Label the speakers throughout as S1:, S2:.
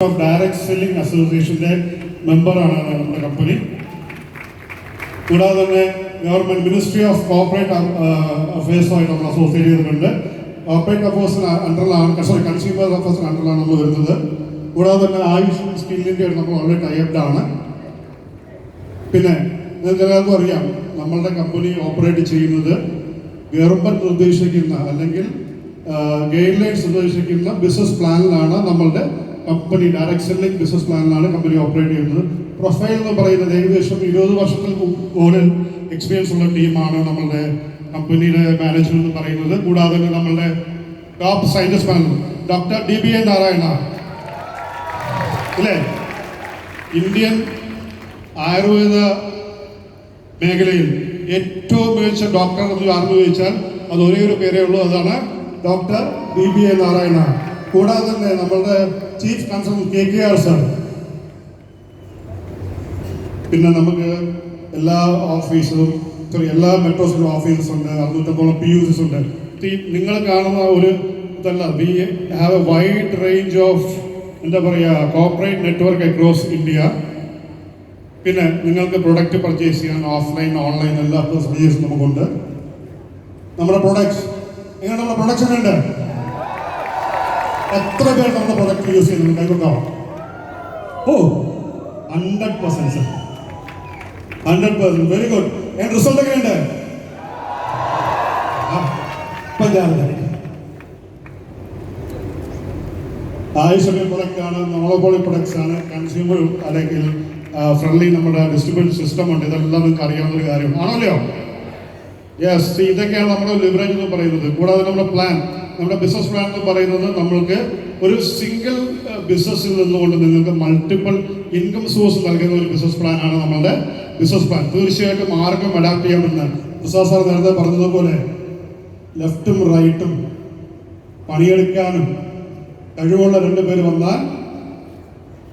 S1: Of direct selling അസോസിയേഷന്റെ മെമ്പറാണ് നമ്മുടെ കമ്പനി കൂടാതെ തന്നെ ഗവൺമെന്റ് മിനിസ്ട്രി ഓഫ് കോർപ്പറേറ്റ് അഫയേഴ്സുമായിട്ട് നമ്മൾ അസോസിയേറ്റ് ചെയ്തിട്ടുണ്ട്. കോർപ്പറേറ്റ് അഫയേഴ്സിന് അണ്ടറിലാണ് സോറി കൺസ്യൂമർ അഫയേഴ്സിന് അണ്ടറിലാണ് നമ്മൾ വരുന്നത്. കൂടാതെ തന്നെ ആയുഷ് സ്കില്ലിന്റെ നമ്മൾ വളരെ ടൈപ്ഡ് ആണ് പിന്നെ നിങ്ങൾക്ക് എല്ലാവർക്കും അറിയാം നമ്മളുടെ കമ്പനി ഓപ്പറേറ്റ് ചെയ്യുന്നത് ഗവൺമെന്റ് നിർദ്ദേശിക്കുന്ന അല്ലെങ്കിൽ ഗൈഡ് ലൈൻസ് നിർദ്ദേശിക്കുന്ന ബിസിനസ് പ്ലാനിലാണ് നമ്മളുടെ കമ്പനി സെല്ലിംഗ് ബിസിനസ് പ്ലാനിലാണ് കമ്പനി ഓപ്പറേറ്റ് ചെയ്യുന്നത്. പ്രൊഫൈൽ എന്ന് പറയുന്നത് ഏകദേശം ഇരുപത് വർഷത്തിൽ കൂടുതൽ എക്സ്പീരിയൻസ് ഉള്ള ടീമാണ് നമ്മളുടെ കമ്പനിയുടെ മാനേജ്മെന്റ് എന്ന് പറയുന്നത്. കൂടാതെ തന്നെ നമ്മളുടെ top scientist panel doctor D B A Narayana. അല്ലേ? ഇന്ത്യൻ ആയുർവേദ മേഖലയിൽ ഏറ്റവും മികച്ച ഡോക്ടർ എന്ന് ആരെന്ന് ചോദിച്ചാൽ അത് ഒരേ ഒരു പേരേ ഉള്ളൂ. അതാണ് doctor B B A Narayana. കൂടാതെ തന്നെ നമ്മളുടെ chief consultant K K R sir. പിന്നെ നമുക്ക് എല്ലാ ഓഫീസും സോറി എല്ലാ മെട്രോസിലും ഓഫീസസ് ഉണ്ട് അറുന്നൂറ്റമ്പോളം പി യു സിസ് ഉണ്ട്. നിങ്ങൾ കാണുന്ന ഒരു ഇതല്ല we have a wide range of എന്താ പറയുക കോർപ്പറേറ്റ് നെറ്റ്വർക്ക് അക്രോസ് ഇന്ത്യ പിന്നെ നിങ്ങൾക്ക് പ്രൊഡക്റ്റ് പർച്ചേസ് ചെയ്യാൻ ഓഫ്ലൈൻ ഓൺലൈൻ എല്ലാ ഫെസിലിറ്റീസും നമുക്കുണ്ട്. നമ്മുടെ പ്രൊഡക്ട്സ് എങ്ങനെ നമ്മുടെ പ്രൊഡക്ഷൻ ഉണ്ട്? എത്ര പേർ നമ്മുടെ പ്രൊഡക്റ്റ് യൂസ് ചെയ്യുന്നുണ്ട്? കൈകൊണ്ടാവും ഓ hundred percent hundred percent very good എന്റെ റിസൾട്ട് എങ്ങനെയുണ്ട്? ആ, ഇപ്പം ഞാൻ ആയുഷ് പ്രൊഡക്റ്റ് ആണ് നോളോപോളി പ്രൊഡക്ട്സ് ആണ് കൺസ്യൂമർ അല്ലെങ്കിൽ ഫ്രണ്ട്ലി നമ്മുടെ ഡിസ്ട്രിബ്യൂഷൻ സിസ്റ്റം ഉണ്ട്. ഇതെല്ലാം നിങ്ങൾക്ക് അറിയാവുന്ന ഒരു കാര്യം ആണല്ലോ യെസ് ഇതൊക്കെയാണ് നമ്മുടെ ലിവറേജ് എന്ന് പറയുന്നത്. കൂടാതെ നമ്മുടെ പ്ലാൻ നമ്മുടെ ബിസിനസ് പ്ലാൻ എന്ന് പറയുന്നത് നമ്മൾക്ക് ഒരു സിംഗിൾ ബിസിനസ്സിൽ നിന്നുകൊണ്ട് നിങ്ങൾക്ക് മൾട്ടിപ്പിൾ ഇൻകം സോഴ്സ് നൽകുന്ന ഒരു ബിസിനസ് പ്ലാൻ ആണ് നമ്മളുടെ ബിസിനസ് പ്ലാൻ തീർച്ചയായിട്ടും ആർക്കും അഡാപ്റ്റ് ചെയ്യാൻ പറ്റുന്ന പ്രസാദ് സാർ നേരത്തെ പറഞ്ഞതുപോലെ ലെഫ്റ്റും റൈറ്റും പണിയെടുക്കാനും കഴിവുള്ള രണ്ട് പേര് വന്നാൽ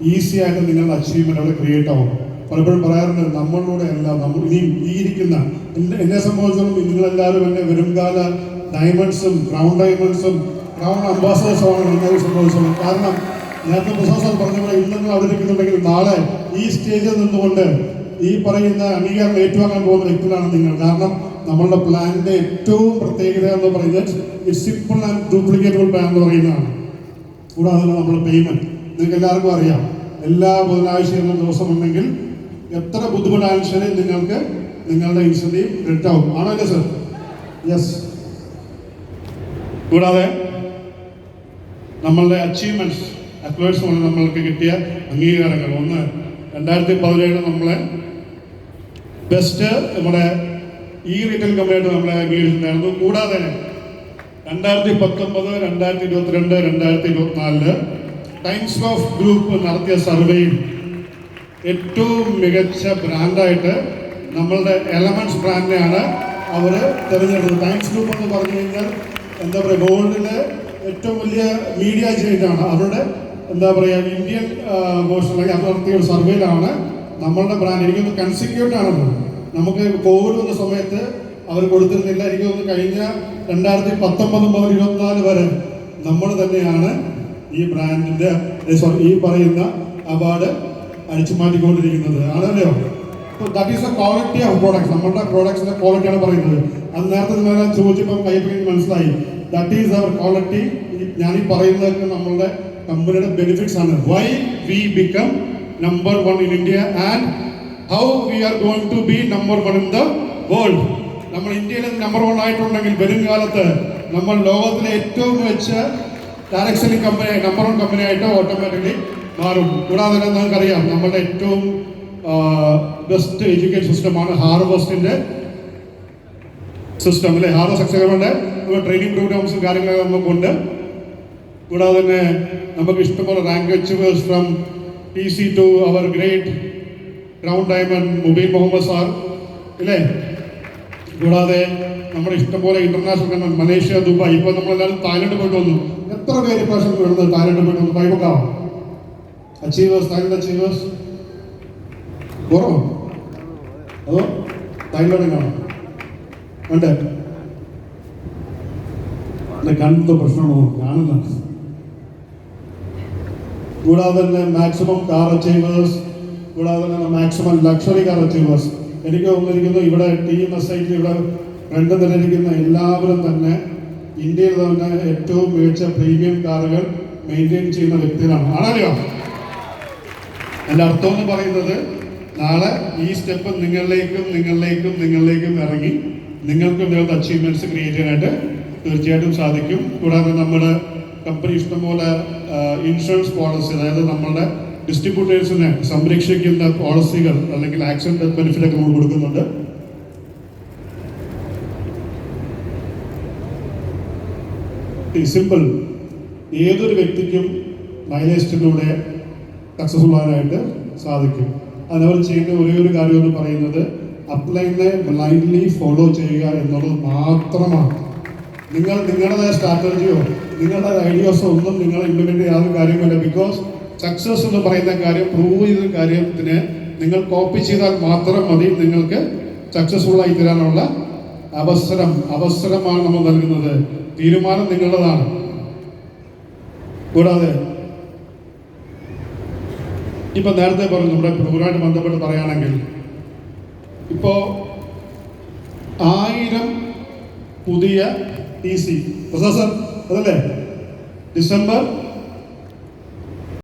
S1: ഈസി ആയിട്ട് നിങ്ങളുടെ അച്ചീവ്മെന്റ് അവിടെ ക്രിയേറ്റ് ആവും. പലപ്പോഴും പറയാറുണ്ട് നമ്മളിലൂടെ അല്ല നമ്മൾ ഇനിയും ഈ ഇരിക്കുന്ന എന്നെ സംബന്ധിച്ചിടത്തോളം നിങ്ങളെല്ലാവരും എന്നെ വരുംകാല ഡയമണ്ട്സും ക്രൗൺ ഡയമണ്ട്സും ക്രൗൺ അംബാസഡേഴ്സുമാണ് എന്നെ സംഭവിച്ചത്. കാരണം നേരത്തെ പ്രസാദ് പറഞ്ഞ പോലെ ഇന്ന് നിങ്ങൾ അവതരിപ്പിക്കുന്നുണ്ടെങ്കിൽ നാളെ ഈ സ്റ്റേജിൽ നിന്നുകൊണ്ട് ഈ പറയുന്ന അംഗീകാരം ഏറ്റുവാങ്ങാൻ പോകുന്ന വ്യക്തികളാണ് നിങ്ങൾ. കാരണം നമ്മളുടെ പ്ലാനിന്റെ ഏറ്റവും പ്രത്യേകത എന്ന് പറയുന്നത് it simple and duplicatable plan എന്ന് പറയുന്നതാണ്. കൂടാതെ തന്നെ നമ്മുടെ പേയ്മെന്റ് നിങ്ങൾക്ക് എല്ലാവർക്കും അറിയാം. എല്ലാ ബുധനാഴ്ചയും ദിവസം ഉണ്ടെങ്കിൽ എത്ര ബുദ്ധിമുട്ടായാലും നിങ്ങൾക്ക് നിങ്ങളുടെ ഇൻസെന്റീവ് റിട്ടാവും ആണല്ലേ സർ യെസ് കൂടാതെ നമ്മളുടെ അച്ചീവ്മെന്റ്സ് അക്വേഴ്സ് മൂലം നമ്മൾക്ക് കിട്ടിയ അംഗീകാരങ്ങൾ. ഒന്ന് രണ്ടായിരത്തി പതിനേഴ് നമ്മളെ ബെസ്റ്റ് നമ്മുടെ ഈ റീറ്റെയിൽ കമ്പനിയായിട്ട് നമ്മളെ അംഗീകരിച്ചിട്ടുണ്ടായിരുന്നു. കൂടാതെ രണ്ടായിരത്തി പത്തൊമ്പത് രണ്ടായിരത്തി ഇരുപത്തിരണ്ട് രണ്ടായിരത്തി ഇരുപത്തിനാലിൽ ടൈംസ് ഓഫ് ഗ്രൂപ്പ് നടത്തിയ സർവേയിൽ ഏറ്റവും മികച്ച ബ്രാൻഡായിട്ട് നമ്മളുടെ എലമെന്റ്സ് ബ്രാൻഡിനെയാണ് അവർ തിരഞ്ഞെടുത്തത്. ടൈംസ് ഗ്രൂപ്പ് എന്ന് പറഞ്ഞു കഴിഞ്ഞാൽ എന്താ പറയുക വേൾഡിലെ ഏറ്റവും വലിയ മീഡിയ ജെയിന്റാണ് അവരുടെ എന്താ പറയുക ഇന്ത്യൻ മോഷൻ അല്ലെങ്കിൽ അത് നടത്തിയ ഒരു സർവേയിലാണ്. നമ്മളുടെ ബ്രാൻഡ് എനിക്കൊന്ന് കൺസിക്യൂട്ട് ആണെന്ന് നമുക്ക് കോവിഡ് വന്ന സമയത്ത് അവർ കൊടുത്തിരുന്നില്ല. എനിക്ക് തോന്നുന്നു കഴിഞ്ഞ രണ്ടായിരത്തി പത്തൊമ്പത് മുതൽ ഇരുപത്തിനാല് വരെ നമ്മൾ തന്നെയാണ് ഈ ബ്രാൻഡിന്റെ സോറി ഈ പറയുന്ന അവാർഡ് അടിച്ചു മാറ്റിക്കൊണ്ടിരിക്കുന്നത്. ആണല്ലോ? That is quality of products നമ്മുടെ പ്രോഡക്ട്സിന്റെ ക്വാളിറ്റിയാണ് പറയുന്നത്. അത് നേരത്തെ നിങ്ങളെല്ലാം ചോദിച്ചപ്പോൾ കൈപ്പറ്റി മനസ്സിലായി. ദാറ്റ് ഈസ് അവർ ക്വാളിറ്റി ഈ പറയുന്നതൊക്കെ നമ്മളുടെ കമ്പനിയുടെ ബെനിഫിറ്റ്സ് ആണ്. Why we become number one in India and how we are going to be number one in the world നമ്മൾ ഇന്ത്യയിൽ നമ്പർ വൺ ആയിട്ടുണ്ടെങ്കിൽ വരും കാലത്ത് നമ്മൾ ലോകത്തിലെ ഏറ്റവും direct selling company number one company ആയിട്ട് ഓട്ടോമാറ്റിക്കലി മാറും. കൂടാതെ തന്നെ നമുക്കറിയാം നമ്മളുടെ ഏറ്റവും ബെസ്റ്റ് എഡ്യൂക്കേഷൻ സിസ്റ്റമാണ് ഹാർവസ്റ്റിന്റെ സിസ്റ്റം അല്ലെ ഹാർവസ്റ്റ് അക്ഷരങ്ങളുടെ ട്രെയിനിങ് പ്രോഗ്രാംസും കാര്യങ്ങളൊക്കെ നമുക്കുണ്ട്. കൂടാതെ തന്നെ നമുക്ക് ഇഷ്ടംപോലെ rank achievers from P C to our great grand diamond Mubeen Muhammad sir ഇല്ലേ? കൂടാതെ നമ്മുടെ ഇഷ്ടംപോലെ ഇന്റർനാഷണൽ മലേഷ്യ ദുബായ് ഇപ്പൊ നമ്മളെല്ലാവരും തായ്ലൻഡ് പോയിട്ട് വന്നു. എത്ര പേര് ഇപ്രാവശ്യം വരുന്നത് തായ്ലൻഡ് പോയിട്ട് വന്നു? കൈവക്കാം അച്ചീവേഴ്സ് തായ്ലൻഡ് അച്ചീവേഴ്സ് കുറവോ അതോ തായ്ലൻഡ് കാണാം. ഉണ്ട് എന്റെ കണ്ണിന്റെ പ്രശ്നമാണോ കാണുന്ന കൂടാതെ തന്നെ മാക്സിമം കാർ അച്ചീവേഴ്സ് കൂടാതെ തന്നെ മാക്സിമം ലക്ഷറി കാർ അച്ചീവേഴ്സ് എനിക്ക് തോന്നിയിരിക്കുന്നു ഇവിടെ ടീം എസ് ഐക്ക് ഇവിടെ രണ്ട് നിലയിരിക്കുന്ന എല്ലാവരും തന്നെ ഇന്ത്യയിൽ തന്നെ ഏറ്റവും മികച്ച പ്രീമിയം കാറുകൾ മെയിന്റെയിൻ ചെയ്യുന്ന വ്യക്തികളാണ്. ആണല്ലോ എന്റെ അർത്ഥം എന്ന് പറയുന്നത് നാളെ ഈ സ്റ്റെപ്പ് നിങ്ങളിലേക്കും നിങ്ങളിലേക്കും നിങ്ങളിലേക്കും ഇറങ്ങി നിങ്ങൾക്കും നിങ്ങൾക്ക് അച്ചീവ്മെന്റ്സ് ക്രിയേറ്റ് ചെയ്യാനായിട്ട് തീർച്ചയായിട്ടും സാധിക്കും. കൂടാതെ നമ്മുടെ കമ്പനി ഇഷ്ടംപോലെ ഇൻഷുറൻസ് പോളിസി അതായത് നമ്മളുടെ ഡിസ്ട്രിബ്യൂട്ടേഴ്സിനെ സംരക്ഷിക്കുന്ന പോളിസികൾ അല്ലെങ്കിൽ ആക്സിഡന്റ് ഡെത്ത് ബെനിഫിറ്റ് ഒക്കെ നമ്മൾ കൊടുക്കുന്നുണ്ട്. സിമ്പിൾ ഏതൊരു വ്യക്തിക്കും മൈലേജിലൂടെ സക്സസ്ഫുൾ ആകാനായിട്ട് സാധിക്കും. അതിനവർ ചെയ്യുന്ന ഒരേ ഒരു കാര്യം എന്ന് പറയുന്നത് അപ്ലൈനെ ബ്ലൈൻഡ്ലി ഫോളോ ചെയ്യുക എന്നുള്ളത് മാത്രമാണ്. നിങ്ങൾ നിങ്ങളുടെ സ്ട്രാറ്റജിയോ നിങ്ങളുടെ ഐഡിയാസോ ഒന്നും നിങ്ങൾ ഇംപ്ലിമെന്റ് ചെയ്യാത്ത കാര്യമല്ല. ബിക്കോസ് സക്സസ് എന്ന് പറയുന്ന കാര്യം പ്രൂവ് ചെയ്ത കാര്യത്തിന് നിങ്ങൾ കോപ്പി ചെയ്താൽ മാത്രം മതി നിങ്ങൾക്ക് സക്സസ്ഫുൾ ആയി തരാനുള്ള അവസരം. അവസരമാണ് നമ്മൾ നൽകുന്നത്. തീരുമാനം നിങ്ങളുടേതാണ്. കൂടാതെ ഇപ്പൊ നേരത്തെ പറഞ്ഞു നമ്മുടെ പ്രോഗ്രാമായിട്ട് ബന്ധപ്പെട്ട് പറയുകയാണെങ്കിൽ ഇപ്പോ ആയിരം പുതിയ ടി സി. പ്രൊസസർ അതല്ലേ? ഡിസംബർ